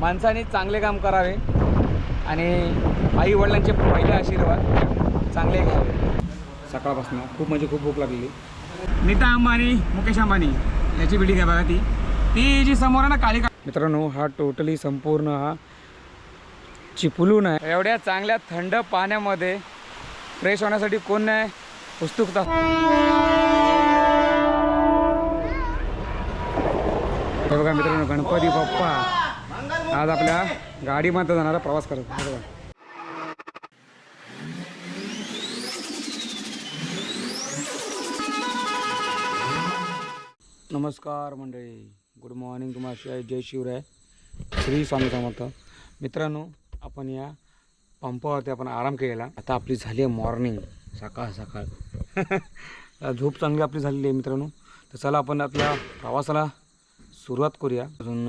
माणसाने चांगले काम करावे आणि आई वडिलांचे पहिले आशीर्वाद चांगले घ्यावे. सकाळपासून खूप म्हणजे खूप भूक लागलेली नीता अंबानी मुकेश अंबानी याची बिल्डिंग आहे बघा ती. ती जी समोर आहे ना काळी मित्रांनो हा टोटली संपूर्ण हा चिपलून आहे. एवढ्या चांगल्या थंड पाण्यामध्ये फ्रेश होण्यासाठी कोण नाही? उत्सुकता बघा मित्रांनो गणपती बाप्पा. आज आपल्या गाडीमध्ये जाणारा प्रवास करत बघा. नमस्कार मंडळी. गुड मॉर्निंग तुम्हाला जय शिवराय. श्री स्वामी समर्थ. मित्रांनो आपण या पंपावरती आपण आराम केलेला. आता आपली झाली आहे मॉर्निंग सकाळ सकाळ. झोप चांगली आपली झालेली आहे मित्रांनो. तर चला आपण आपल्या प्रवासाला सुरुवात करूया. अजून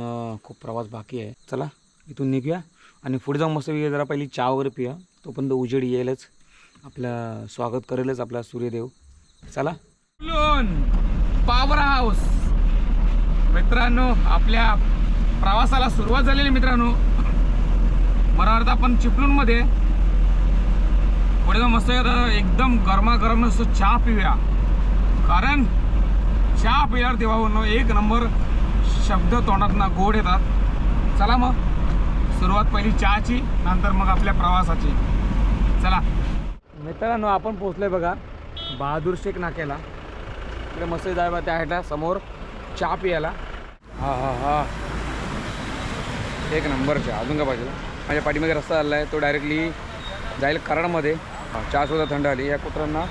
खूप प्रवास बाकी आहे. चला इथून निघूया. आणि पुढे जाऊन मस्त जरा पहिली चहा वगैरे पिया तोपर्यंत उजेड येईलच. आपलं स्वागत करेलच आपला सूर्यदेव. चला. पॉवर हाऊस मित्रांनो आपल्या प्रवासाला सुरुवात झालेली मित्रांनो. मला वाटतं आपण चिपळूणमध्ये पुढे जाऊन मस्त एकदम गरमागरम चहा पिऊया. कारण चहा पिल्यावर देवा एक नंबर शब्द तोंडात ना गोड येतात. चला मग. सुरुवात पहिली चहाची नंतर मग आपल्या प्रवासाची. चला. मित्रांनो आपण पोचलोय बघा. बहादूर शेख नाक्याला. इकडे मस्त जाय बा त्या ह्याला समोर चहा पियाला. हा हा हा. एक नंबर चहा अजून का पाहिजे? माझ्या पाठीमागे रस्ता आला आहे तो डायरेक्टली जाईल कराडमध्ये. हा, चहासुद्धा थंड आली. या कुत्र्यांना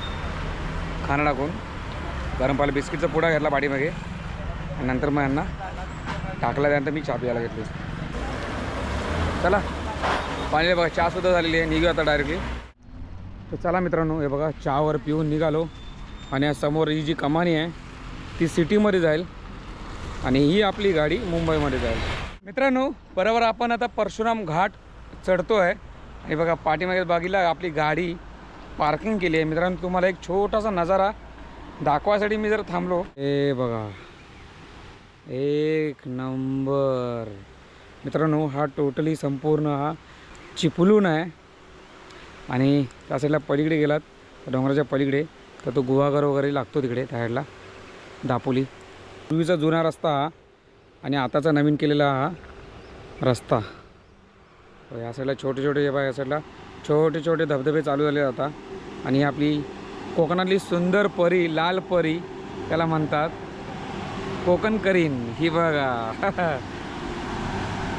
खाणं टाकून. गरम पाला बिस्किटचा पुडा घेतला पाठीमागे. आणि नंतर मग यांना टाकला त्यानंतर मी चहा प्यायला घेतली. चला पाणी बघा चहासुद्धा झालेली आहे. निघू आता डायरेक्टली तर चला मित्रांनो हे बघा चहावर पिऊन निघालो. आणि समोर ही जी कमानी आहे ती सिटीमध्ये जाईल. आणि ही आपली गाडी मुंबईमध्ये जाईल. मित्रांनो बरोबर आपण आता परशुराम घाट चढतो आहे आणि बघा पाठीमागे बागीला आपली गाडी पार्किंग केली आहे. मित्रांनो तुम्हाला एक छोटासा नजारा दाखवायसाठी मी जर थांबलो. हे बघा एक नंबर. मित्रांनो हा टोटली संपूर्ण हा चिपलून आहे. आणि त्या साईडला पलीकडे गेलात डोंगराच्या पलीकडे तर तो गुहागर वगैरे लागतो तिकडे त्या साईडला दापोली. पूर्वीचा जुना रस्ता हा आणि आताचा नवीन केलेला हा रस्ता. या साईडला छोटे छोटे जे या साईडला छोटे छोटे धबधबे चालू झाले जातात आणि आपली कोकणातली सुंदर परी लाल परी त्याला म्हणतात कोकण करीन ही बघा.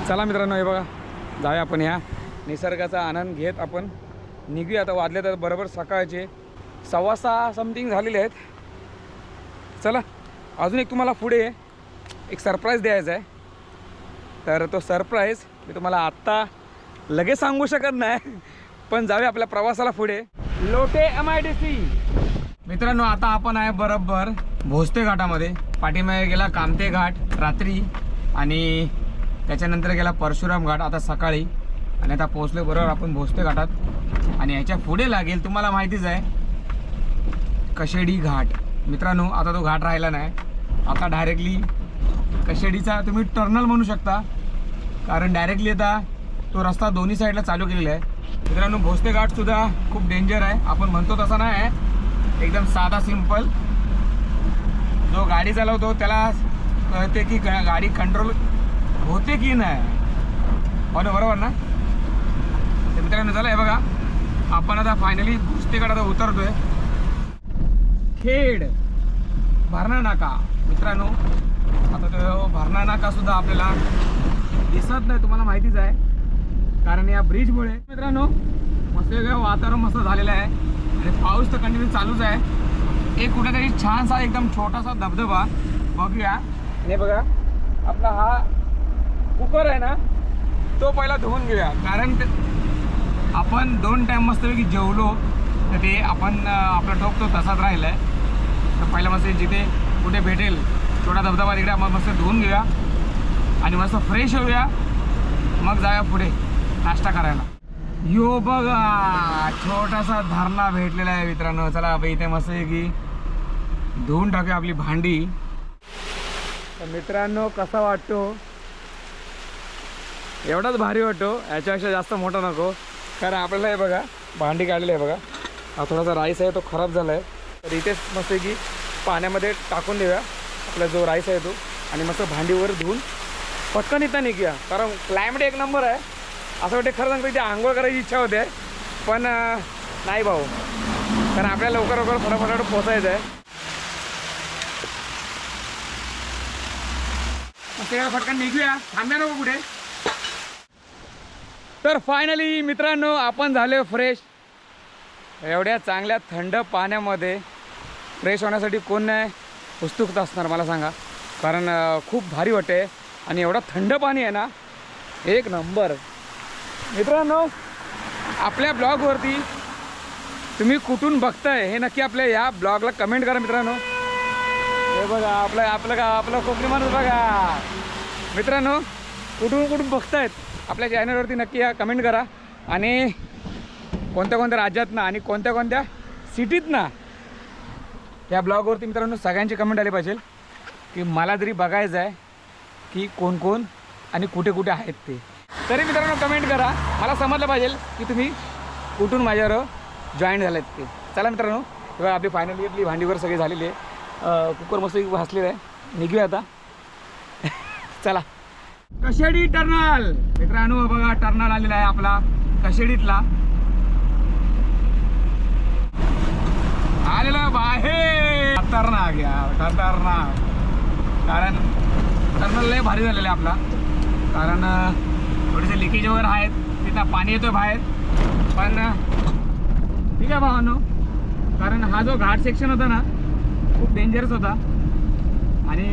चला मित्रांनो हे बघा. जाऊया आपण ह्या निसर्गाचा आनंद घेत आपण निघूया. आता वाजले तर बरोबर सकाळचे सव्वा सहा समथिंग झालेले आहेत. चला अजून एक तुम्हाला पुढे एक सरप्राईज द्यायचा आहे. तर तो सरप्राईज मी तुम्हाला आत्ता लगेच सांगू शकत नाही. पण जाऊया आपल्या प्रवासाला पुढे. Lote M I D C मित्रांनो आता आपण आहे बरोबर भोसते घाटामध्ये. पाठीमागे गेला कामते घाट रात्री. आणि त्याच्यानंतर गेला परशुराम घाट आता सकाळी. आणि आता पोहोचलो बरोबर आपण भोसते घाटात. आणि याच्यापुढे लागेल तुम्हाला माहितीच आहे कशेडी घाट. मित्रांनो आता तो घाट राहिला नाही. आता डायरेक्टली कशेडीचा तुम्ही टर्नल म्हणू शकता. कारण डायरेक्टली आता तो रस्ता दोन्ही साईडला चालू केलेला आहे. मित्रांनो भोसते घाटसुद्धा खूप डेंजर आहे. आपण म्हणतो तसा नाही आहे. एकदम साधा सिंपल जो गाडी चालवतो त्याला कळते की गाडी कंट्रोल होते की नाही. हो ना बरोबर ना? तर मित्रांनो चला आहे बघा. आपण आता फायनली भोसतेकडे आता उतरतोय. खेड. भरणा नाका. मित्रांनो आता तो भरणा नाका सुद्धा आपल्याला दिसत नाही तुम्हाला माहितीच आहे. कारण या ब्रिजमुळे मित्रांनो मस्त वेगळं वातावरण मस्त झालेलं आहे. आणि पाऊस तर कंटिन्यू चालूच आहे. एक कुठेतरी छानसा एकदम छोटासा धबधबा. बघूया. हे बघा आपला हा कुकर आहे ना तो पहिला धुवून घेऊया. कारण ते आपण दोन टाईम मस्तपैकी जेवलो तर ते आपण आपला टोक तो तसाच राहिला आहे तर पहिला मस्त जिथे कुठे भेटेल छोटा धबधबा तिकडे आपण मस्त धुवून घेऊया. आणि मस्त फ्रेश होऊया. मग जाऊया पुढे नाश्ता करायला. यो बघा छोटासा धरणा भेटलेला आहे मित्रांनो. चला इथे मस्त आहे की धुवून टाकूया आपली भांडी. तर मित्रांनो कसा वाटतो? एवढाच भारी वाटतो. याच्यापेक्षा जास्त मोठा नको. कारण आपल्याला हे बघा भांडी काढलेली आहे बघा. हा थोडासा राईस आहे तो खराब झाला आहे तर इथेच मस्त की पाण्यामध्ये टाकून देऊया. आपला जो राईस आहे तो. आणि मस्त भांडीवर धुवून पटकन इथं निघूया. कारण क्लायमेट एक नंबर आहे. असं वाटते खरं सांगतो इथे आंघोळ करायची इच्छा होते. पण नाही भाऊ. कारण आपल्याला लवकर लवकर फटाफट पोचायचं आहे. मग ते फटकन निघूया. थांब्या नको हो कुठे? तर फायनली मित्रांनो आपण झाले फ्रेश एवढ्या चांगल्या थंड पाण्यामध्ये फ्रेश होण्यासाठी कोण नाही? उत्सुकत असणार मला सांगा. कारण खूप भारी वाटते आणि एवढं थंड पाणी आहे ना एक नंबर. मित्रांनो आपल्या ब्लॉगवरती तुम्ही कुठून बघताय हे नक्की आपल्या या ब्लॉगला कमेंट करा मित्रांनो. हे बघा आपलं आपलं का आपलं कोकणी माणूस बघा. मित्रांनो कुठून कुठून बघतायत? आपल्या चॅनलवरती नक्की या कमेंट करा. आणि कोणत्या कोणत्या राज्यातनं आणि कोणत्या कोणत्या सिटीतनं या ब्लॉगवरती मित्रांनो सगळ्यांची कमेंट आली पाहिजे. की मला तरी बघायचं आहे की कोण कोण आणि कुठे कुठे आहेत ते. तरी मित्रांनो कमेंट करा. मला समजलं पाहिजे की तुम्ही कुठून माझ्यावर जॉईन झालेत ते. चला मित्रांनो तेव्हा आपली फायनली आपली भांडीवर सगळी झालेली आहे. कुकर मस्त भासलेलं आहे. निघूया आता. चला. कशेडी टर्नल. मित्रांनो बघा टर्नल आलेला आहे आपला कशेडीतला. आलेला बाहेर. खतरनाक यार खतरनाक. कारण टर्नल लय भारी झालेला आहे आपला. कारण थोडेसे लिकेज वगैरे आहेत. तिथं पाणी येतो बाहेर. पण ठीक आहे भावानो. कारण हा जो घाट सेक्शन होता ना खूप डेंजरस होता. आणि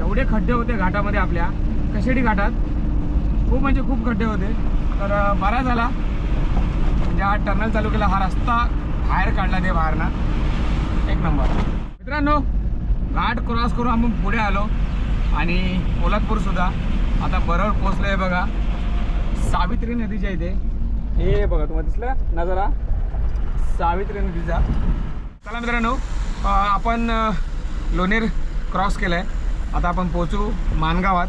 एवढे खड्डे होते घाटामध्ये आपल्या कशेडी घाटात. खूप म्हणजे खूप खड्डे होते. तर बरा झाला. म्हणजे हा टर्नल चालू केला. हा रस्ता बाहेर काढला ते बाहेरनं. एक नंबर. मित्रांनो घाट क्रॉस करून आपण पुढे आलो. आणि पोलादपूरसुद्धा आता बरोबर पोचलं आहे बघा. सावित्री नदीच्या इथे. हे बघा तुम्हाला दिसलं? नजारा. सावित्री नदीचा. चला मित्रांनो आपण लोणेर क्रॉस केलं आहे आता आपण पोचू मानगावात.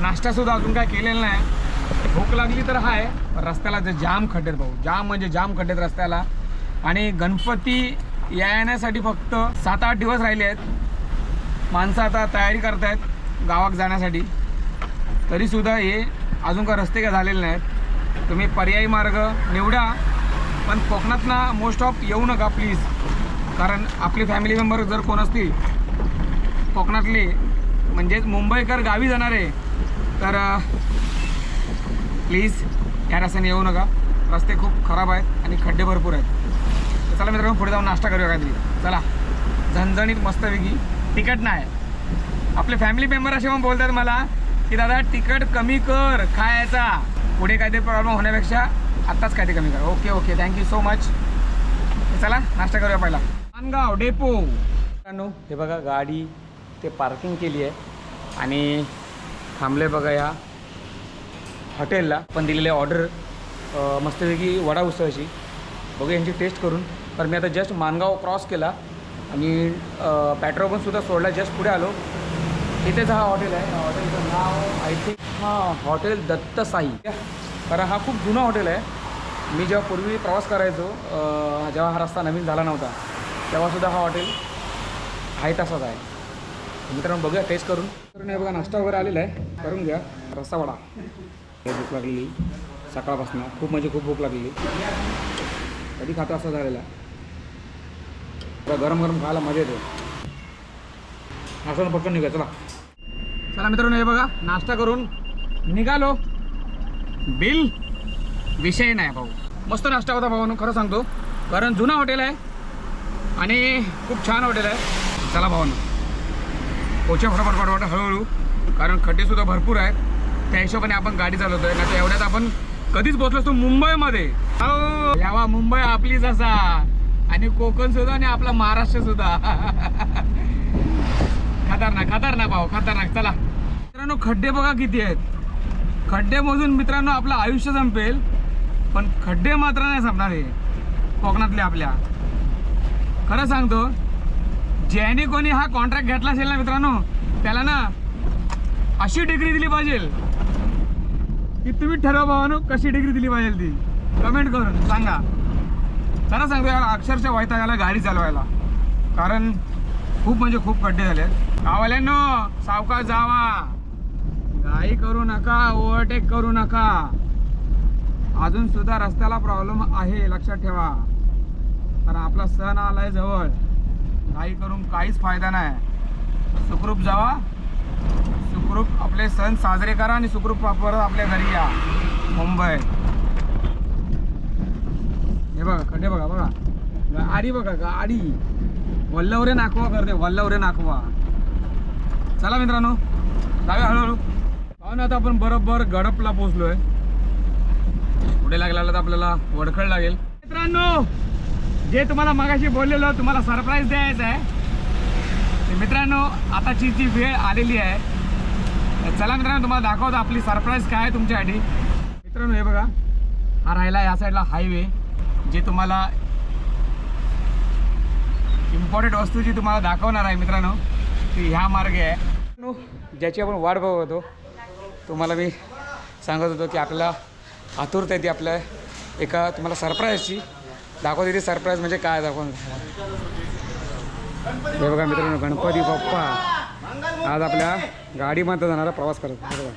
नाश्तासुद्धा अजून काय केलेला नाही. भूक लागली तर आहे पण रस्त्याला जे जाम खड्डेत भाऊ. जाम म्हणजे जाम खड्डेत रस्त्याला. आणि गणपती येण्यासाठी फक्त सात आठ दिवस राहिले आहेत. माणसं आता तयारी करत आहेत गावात जाण्यासाठी. तरीसुद्धा हे अजून का रस्ते काय झालेले नाहीत. तुम्ही पर्यायी मार्ग निवडा पण कोकणातनं मोस्ट ऑफ येऊ नका प्लीज कारण आपली फॅमिली मेंबर जर कोण असतील कोकणातले म्हणजेच मुंबईकर गावी जाणारे तर प्लीज या रस्त्याने येऊ नका. रस्ते खूप खराब आहेत आणि खड्डे भरपूर आहेत. तर चला मित्रांनो पुढे जाऊन नाश्ता करूया काहीतरी. चला. झणझणीत मस्तपैकी तिकट नाही आपले फॅमिली मेंबर असे पण बोलतात मला की दादा तिकट कमी कर खायचा. पुढे काहीतरी प्रॉब्लेम होण्यापेक्षा आत्ताच काहीतरी कमी कर. Okay okay thank you so much चला नाश्ता करूया पहिला. मानगाव डेपो. मित्रांनो हे बघा गाडी ते पार्किंग केली आहे आणि थांबले बघा या हॉटेलला. पण दिलेली ऑर्डर मस्तपैकी वडा उसळची बघू यांची टेस्ट करून. तर मी आता जस्ट मानगाव क्रॉस केला आणि पेट्रोल पणसुद्धा सोडला. जस्ट पुढे आलो. इथेच हा हॉटेल आहे. हॉटेलचं नाव आय थिंक हां हॉटेल दत्त साई कारण हा खूप जुना हॉटेल आहे. मी जेव्हा पूर्वी प्रवास करायचो जेव्हा हा रस्ता नवीन झाला नव्हता. तेव्हासुद्धा हा हॉटेल आहे तसाच आहे. मित्रांनो बघूया टेस्ट करून. करून हे बघा नाश्ता वगैरे आलेला आहे. करून घ्या. रस्ता वडा. भूक लागलेली. सकाळपासून. खूप म्हणजे खूप भूक लागलेली. कधी खातो असा झालेला. गरम गरम खायला मजा येते. नाश्ता पटकन निघा चला. चला मित्रांनो हे बघा नाश्ता करून निघालो. बिल विषय नाही भाऊ. मस्त नाश्ता होता भाऊ खरं सांगतो. कारण जुना हॉटेल आहे. आणि खूप छान हॉटेल आहे. चला भावानं. पोचे फटाफट फटाफट हळूहळू. कारण खड्डेसुद्धा भरपूर आहेत. त्या हिशोबाने आपण गाडी चालवतोय. ना तर एवढ्यात आपण कधीच पोचलो असतो मुंबईमध्ये. हो यावा मुंबई आपलीच असा. आणि कोकण सुद्धा आणि आपला महाराष्ट्र सुद्धा. खतरनाक खतरनाक भाऊ खतरनाक. चला. मित्रांनो खड्डे बघा किती आहेत. खड्डे मोजून मित्रांनो आपलं आयुष्य संपेल. पण खड्डे मात्र नाही संपणार हे. कोकणातले आपल्या. खरं सांगतो ज्याने कोणी हा कॉन्ट्रॅक्ट घेतला असेल ना मित्रांनो त्याला ना अशी डिग्री दिली पाहिजे. की तुम्ही ठरवा भावानो कशी डिग्री दिली पाहिजे ती. कमेंट करून सांगा. चला सांगतो याला अक्षरशः वैताग याला गाडी चालवायला. कारण खूप म्हणजे खूप खड्डे झाले गावाल्यांनो सावकाश जावा. घाई करू नका ओव्हरटेक करू नका. अजून सुद्धा रस्त्याला प्रॉब्लेम आहे लक्षात ठेवा. कारण आपला सण आलाय जवळ. काही करून काहीच फायदा नाही. सुखरूप जावा. सुखरूप आपले सण साजरे करा आणि सुखरूप परत आपल्या घरी या. मुंबई. हे बघा खड्डे बघा बघा. गाडी बघा गाडी. वल्लवरे नाकवा करते वल्लवरे नाकवा. चला मित्रांनो जाऊया हळूहळू. पाहून आता आपण बरोबर गडपला पोहोचलोय. पुढे लागला तर आपल्याला वडखळ लागेल. मित्रांनो जे तुम्हाला मगाशी बोललेलो तुम्हाला सरप्राईज द्यायचं आहे. मित्रांनो आताची जी वेळ आलेली आहे चला मित्रांनो तुम्हाला दाखवतो आपली सरप्राईज काय आहे तुमच्यासाठी. मित्रांनो हे बघा हा राहिला या साईडला हायवे जे तुम्हाला इम्पॉर्टंट वस्तू जी तुम्हाला दाखवणार आहे मित्रांनो ती ह्या मार्गे आहे. ज्याची आपण वाट बघत होतो तुम्हाला मी सांगत होतो की आपल्याला आतुरता येते आपल्या एका तुम्हाला सरप्राईजची दाखवते ती सरप्राईज म्हणजे काय दाखवून. हे बघा मित्रांनो गणपती बाप्पा. आज आपल्या गाडीमध्ये जाणारा प्रवास करत हे बघा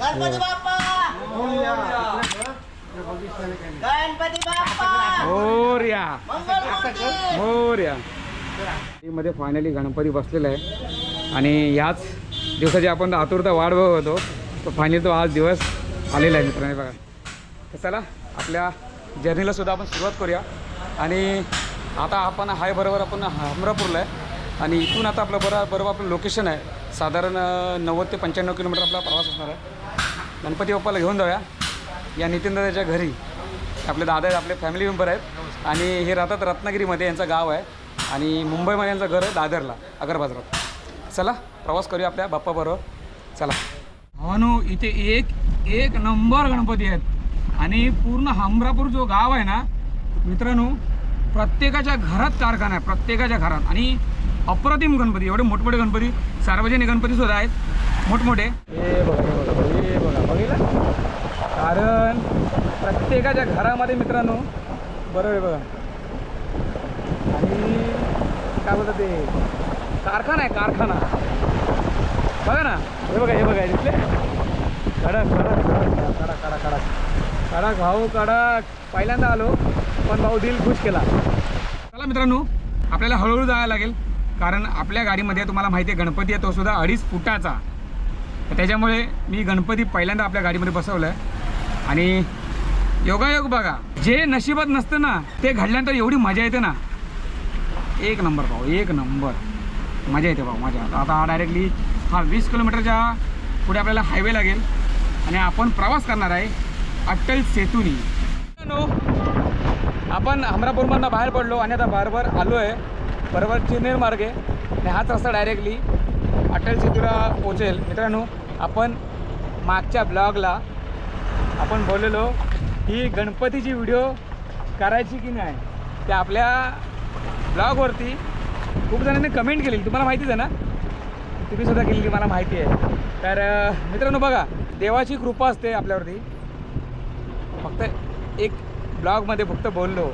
गणपती बाप्पा! गणपती बाप्पा! मोर्या. मध्ये फायनली गणपती बसलेला आहे. आणि याच दिवसाची आपण आतुरता वाट बघत होतो. तो फायनली तो आज दिवस आलेला आहे मित्रांनो बघा. तर चला आपल्या जर्नीला सुद्धा आपण सुरुवात करूया. आणि आता आपण हाय बरोबर आपण हमरापूरला आहे. आणि इथून आता आपलं बरं बरोबर आपलं लोकेशन आहे. साधारण नव्वद ते पंच्याण्णव किलोमीटर आपला प्रवास असणार आहे. गणपती बाप्पाला घेऊन जाऊया. या नितीन दादाच्या घरी. आपले दादा आहेत आपले फॅमिली मेंबर आहेत. आणि हे राहतात रत्नागिरीमध्ये यांचं गाव आहे. आणि मुंबईमध्ये यांचं घर आहे दादरला अगर बाजारात चला प्रवास करूया आपल्या बाप्पाबरोबर. चला. भावानो इथे एक एक नंबर गणपती आहेत. आणि पूर्ण हमरापूर जो गाव आहे ना मित्रांनो प्रत्येकाच्या घरात कारखाना आहे प्रत्येकाच्या घरात. आणि अप्रतिम गणपती एवढे मोठमोठे गणपती सार्वजनिक गणपती सुद्धा आहेत मोठमोठे हे बघा हे बघा हे बघा बघितलं कारण प्रत्येकाच्या घरामध्ये मित्रांनो बरोबर आहे बघा. आणि काय बोलतात ते? कारखाना आहे कारखाना. बघा ना. हे बघा हे बघा तिथले खडक कडक कडक कडक कडक कडक कडक भाऊ कडक. पहिल्यांदा आलो पण भाऊ दिल खुश केला. चला मित्रांनो आपल्याला हळूहळू जायला लागेल. कारण आपल्या गाडीमध्ये तुम्हाला माहिती आहे गणपती आहे तो सुद्धा अडीच फुटाचा. त्याच्यामुळे मी गणपती पहिल्यांदा आपल्या गाडीमध्ये बसवलं आहे आणि योगायोग बघा जे नशिबात नसतं ना ते घडल्यानंतर एवढी मजा येते ना. एक नंबर भाऊ एक नंबर. मजा येते भाऊ मजा आता डायरेक्टली हा वीस किलोमीटरच्या पुढे आपल्याला हायवे लागेल. आणि आपण प्रवास करणार आहे अटल सेतूनी आपण हमरापूरमधनं बाहेर पडलो आणि आता बरोबर आलो आहे बरोबर चिनेर मार्गे. आणि हाच रस्ता डायरेक्टली अटल सेतूला पोचेल मित्रांनो आपण मागच्या ब्लॉगला आपण बोललेलो ही गणपतीची व्हिडिओ करायची की नाही ते आपल्या ब्लॉगवरती खूप जणांनी कमेंट केलेली. तुम्हाला माहितीच आहे ना? तुम्ही सुद्धा केलेली मला माहिती आहे. तर मित्रांनो बघा देवाची कृपा असते आपल्यावरती. फक्त एक ब्लॉगमध्ये फक्त बोललो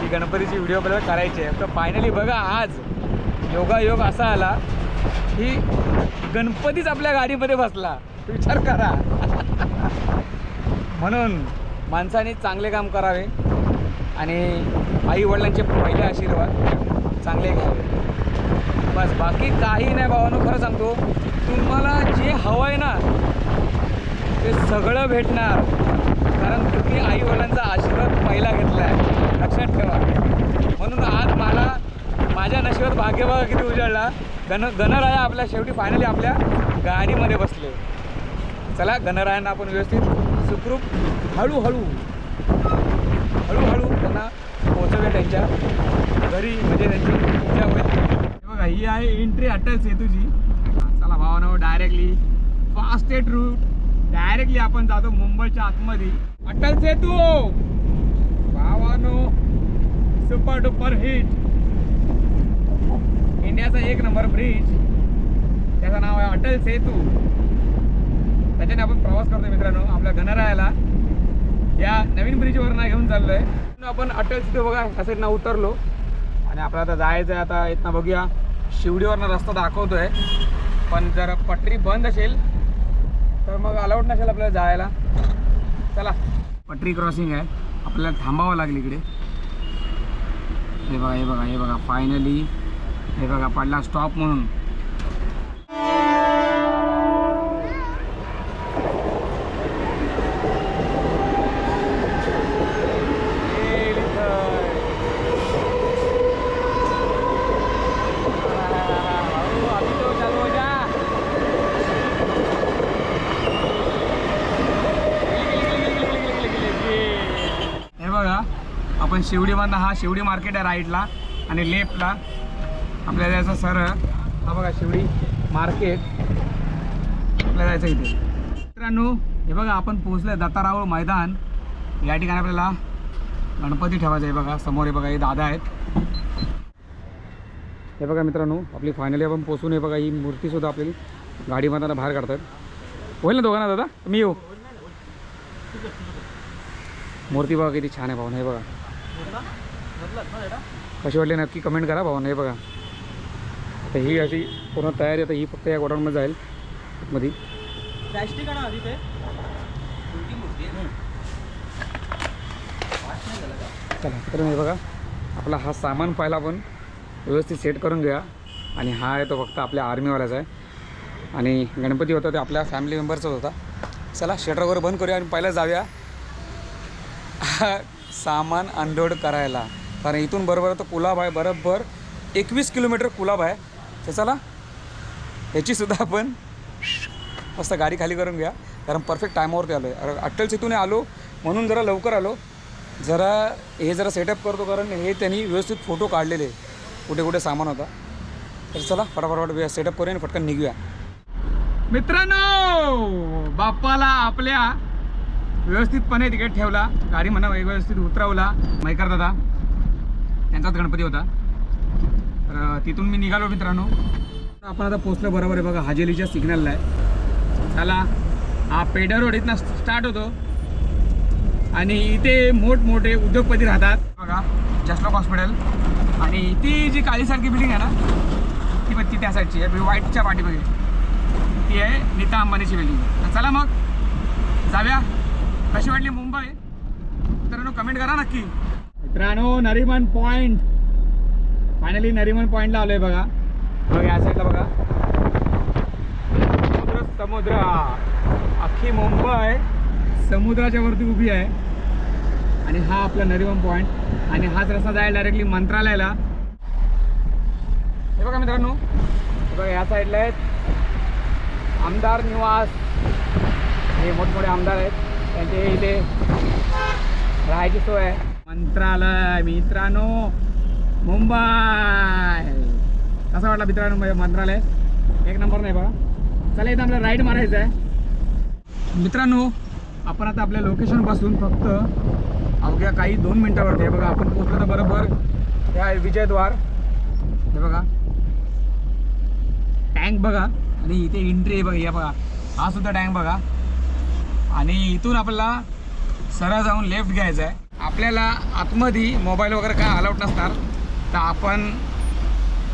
की गणपतीची व्हिडिओ आपल्याला करायची आहे. तर फायनली बघा आज योगायोग असा आला की गणपतीच आपल्या गाडीमध्ये बसला. विचार करा. म्हणून माणसाने चांगले काम करावे आणि आईवडिलांचे पहिले आशीर्वाद चांगले घ्यावे. बस बाकी काही नाही भावानो खरं सांगतो तुम्हाला जे हवं आहे ना ते सगळं भेटणार. कारण तुम्ही आईवडिलांचा आशीर्वाद पहिला घेतला आहे लक्षात ठेवा. म्हणून आज मला माझ्या नशिबात भाग्य बघा किती उजळला गण गणराया आपल्या शेवटी फायनली आपल्या गाडीमध्ये बसले. चला गणरायांना आपण व्यवस्थित सुखरूप हळूहळू हळूहळू त्यांना पोहोचवूया त्यांच्या घरी म्हणजे त्यांची पूजा होईल बघा ही आहे एंट्री अटल सेतूची चला भावानो डायरेक्टली फास्टेड रूट डायरेक्टली आपण जातो मुंबईच्या आतमध्ये. अटल सेतू! भावानो सुपर डुपर हिट इंडियाचा एक नंबर ब्रिज त्याचं नाव आहे अटल सेतू. त्याच्याने आपण प्रवास करतोय मित्रांनो आपल्या गणरायाला. या नवीन ब्रिजवर ना घेऊन आहे आपण अटल तिथे बघा ह्या साईडनं उतरलो. आणि आपल्याला आता जायचं आहे आता इथनं बघूया. शिवडीवरनं रस्ता दाखवतोय. पण जर पटरी बंद असेल तर मग अलाउड नसेल आपल्याला जायला. चला पटरी क्रॉसिंग आहे. आपल्याला थांबावं लागेल इकडे. हे बघा हे बघा हे बघा. फायनली हे बघा पडला स्टॉप म्हणून हे बघा आपण शिवडीमधनं हा शिवडी मार्केट आहे राईटला आणि लेफ्टला आपल्याला जायचं सर हा बघा शिवडी मार्केट आपल्याला जायचं इथे. मित्रांनो हे बघा आपण पोहोचलोय दत्ताराव मैदान. या ठिकाणी आपल्याला गणपती ठेवायचा आहे बघा. समोर हे बघा हे दादा आहेत. हे बघा मित्रांनो आपली फायनली आपण पोचून हे बघा ही मूर्तीसुद्धा आपली गाडीमधनं बाहेर काढतात. होईल ना दोघांना दादा? मी येऊ. मूर्ती बघा किती छान आहे भावना हे बघा. कशी वाटली नक्की कमेंट करा भावना हे बघा. आता ही अशी पूर्ण तयारी आता ही फक्त या गोडाऊनमध्ये जाईल. मध्ये चला तर नाही बघा. आपला हा सामान पाहिला आपण व्यवस्थित सेट करून घ्या आणि हा आहे तो फक्त आपल्या आर्मीवाल्याचा आहे. आणि गणपती होता ते आपल्या फॅमिली मेंबरचाच होता. चला शटर वगैरे बंद करूया आणि पहिला जाऊया. सामान अनलोड करायला. कारण इथून बरोबर तर कुलाब आहे बरोबर एकवीस किलोमीटर कुलाब आहे. तर चला ह्याचीसुद्धा आपण मस्त गाडी खाली करून घ्या. कारण परफेक्ट टायमावरती आलो आहे अटल सेतूने आलो म्हणून जरा लवकर आलो. जरा हे जरा सेटअप करतो कारण हे त्यांनी व्यवस्थित फोटो काढलेले. कुठे कुठे सामान होता. तर चला फटाफट सेटअप करूया आणि निघूया. मित्रांनो बाप्पाला आपल्या व्यवस्थितपणे तिकीट ठेवला. गाडी म्हणा व्यवस्थित उतरवला. मैकर दादा त्यांचाच गणपती होता. तर तिथून मी निघालो मित्रांनो. आपण आता पोचलो बरोबर आहे बघा हाजेलीच्या सिग्नलला आहे. चला हा पेडर रोड इथनं स्टार्ट होतो. आणि इथे मोठमोठे उद्योगपती राहतात. बघा जसलॉक हॉस्पिटल. आणि ती जी काळीसारखी बिल्डिंग आहे ना ती पण ती त्या साईडची आहे व्हाईटच्या पाठीमध्ये ती आहे नीता अंबानीची बिल्डिंग तर चला मग जाऊया. कशी वाटली मुंबई? मित्रांनो कमेंट करा नक्की. मित्रांनो नरिमन पॉईंट फायनली नरिमन पॉईंटला आलोय बघा. बघा या साईडला बघा. समुद्र समुद्र. अख्खी मुंबई समुद्राच्या वरती उभी आहे. आणि हा आपला नरिमन पॉईंट आणि हाच रस्ता जायला डायरेक्टली मंत्रालयाला. हे बघा मित्रांनो. बघा या साईडला आहेत. आमदार निवास. हे मोठमोठे आमदार आहेत. त्यांचे इथे राहायची सोय आहे. मंत्रालय मित्रांनो मुंबई. कसा वाटला मित्रांनो मंत्रालय? एक नंबर नाही बघा. चला इथं आपल्याला राईड मारायचं आहे मित्रांनो आपण आता आपल्या लोकेशनपासून फक्त अवघ्या काही दोन मिनटावरती आहे बघा. आपण पोचलो तर बरोबर या विजयद्वार. हे बघा. टँक बघा. आणि इथे एंट्री आहे बघा. या बघा. हा सुद्धा टँक बघा. आणि इथून आपल्याला सरळ जाऊन लेफ्ट घ्यायचं आहे. आपल्याला आतमध्ये मोबाईल वगैरे काय अलाउड नसणार तर आपण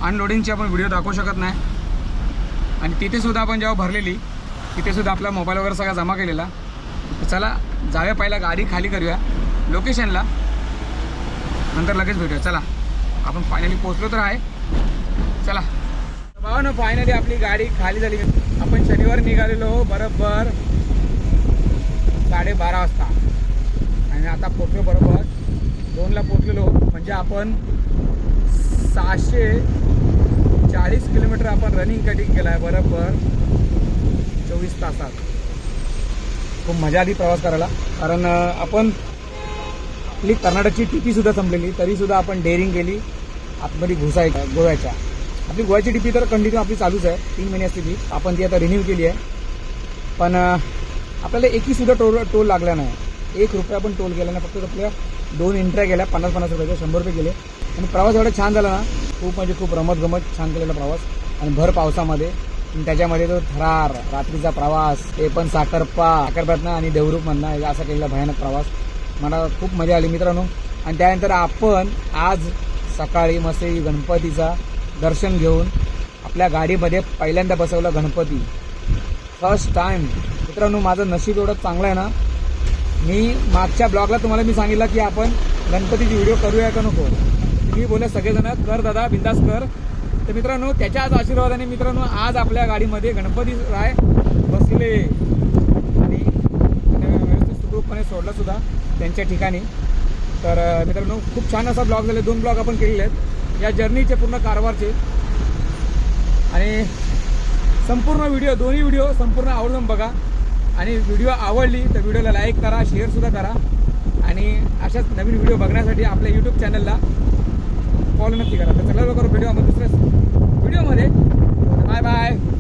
अनलोडिंगचे आपण व्हिडिओ दाखवू शकत नाही. आणि तिथेसुद्धा आपण जेव्हा भरलेली तिथेसुद्धा आपला मोबाईल वगैरे सगळा जमा केलेला. चला जाऊया पहिला गाडी खाली करूया. लोकेशनला नंतर लगेच भेटूया. चला आपण फायनली पोचलो तर आहे. चला. भावा ना फायनली आपली गाडी खाली झाली. आपण शनिवार निघालेलो बरोबर. साडेबारा वाजता. आणि आता पोचलो बरोबर दोनला पोचलेलो म्हणजे आपण सहाशे चाळीस किलोमीटर आपण रनिंग कटिंग केला आहे बरोबर चोवीस तासात. खूप मजा आली प्रवास करायला. कारण आपण आपली कर्नाटकची टिपीसुद्धा सुद्धा संपलेली तरीसुद्धा आपण डेअरिंग केली आतमध्ये घुसाय गोव्याच्या. आपली गोव्याची टिपी तर कंटिन्यू आपली चालूच आहे तीन महिने असते ती. आपण ती आता रिन्यू केली आहे. पण आपल्याला एकही सुद्धा टोल टोल लागला नाही. एक रुपया पण टोल गेला नाही. फक्त आपल्या दोन एंट्र्या गेल्या पन्नास पन्नास रुपयाच्या शंभर रुपये गेले. आणि प्रवास एवढा छान झाला ना खूप म्हणजे खूप रमत गमत छान केलेला प्रवास. आणि भर पावसामध्ये. त्याच्यामध्ये तो थरार रात्रीचा प्रवास ते पण साखरपा साखरपातनं आणि देवरूपमधनं असा केलेला भयानक प्रवास. मला खूप मजा आली मित्रांनो. आणि त्यानंतर आपण आज सकाळी मस्त गणपतीचा दर्शन घेऊन आपल्या गाडीमध्ये पहिल्यांदा बसवला गणपती. फर्स्ट टाइम मित्रांनो माझं नशीब एवढं चांगलं आहे ना. मी मागच्या ब्लॉगला तुम्हाला मी सांगितलं की आपण गणपतीची व्हिडिओ करूया का नको? मी बोलले सगळेजण कर दादा बिंदास कर. तर मित्रांनो त्याच्याच आशीर्वादाने मित्रांनो आज आपल्या गाडीमध्ये गणपती राय बसले. आणि व्यवस्थित सुखरूपपणे सोडलं सुद्धा त्यांच्या ठिकाणी. तर मित्रांनो खूप छान असा ब्लॉग झाले. दोन ब्लॉग आपण केलेले आहेत. या जर्नीचे पूर्ण कारवारचे आणि संपूर्ण व्हिडिओ दोन्ही व्हिडिओ संपूर्ण आवडून बघा. आणि व्हिडिओ आवडली तर व्हिडिओला लाईक करा शेअरसुद्धा करा. आणि अशाच नवीन व्हिडिओ बघण्यासाठी आपल्या यूट्यूब चॅनलला फॉलो नक्की करा. तर चला लवकर व्हिडिओ दुसऱ्या व्हिडिओमध्ये बाय बाय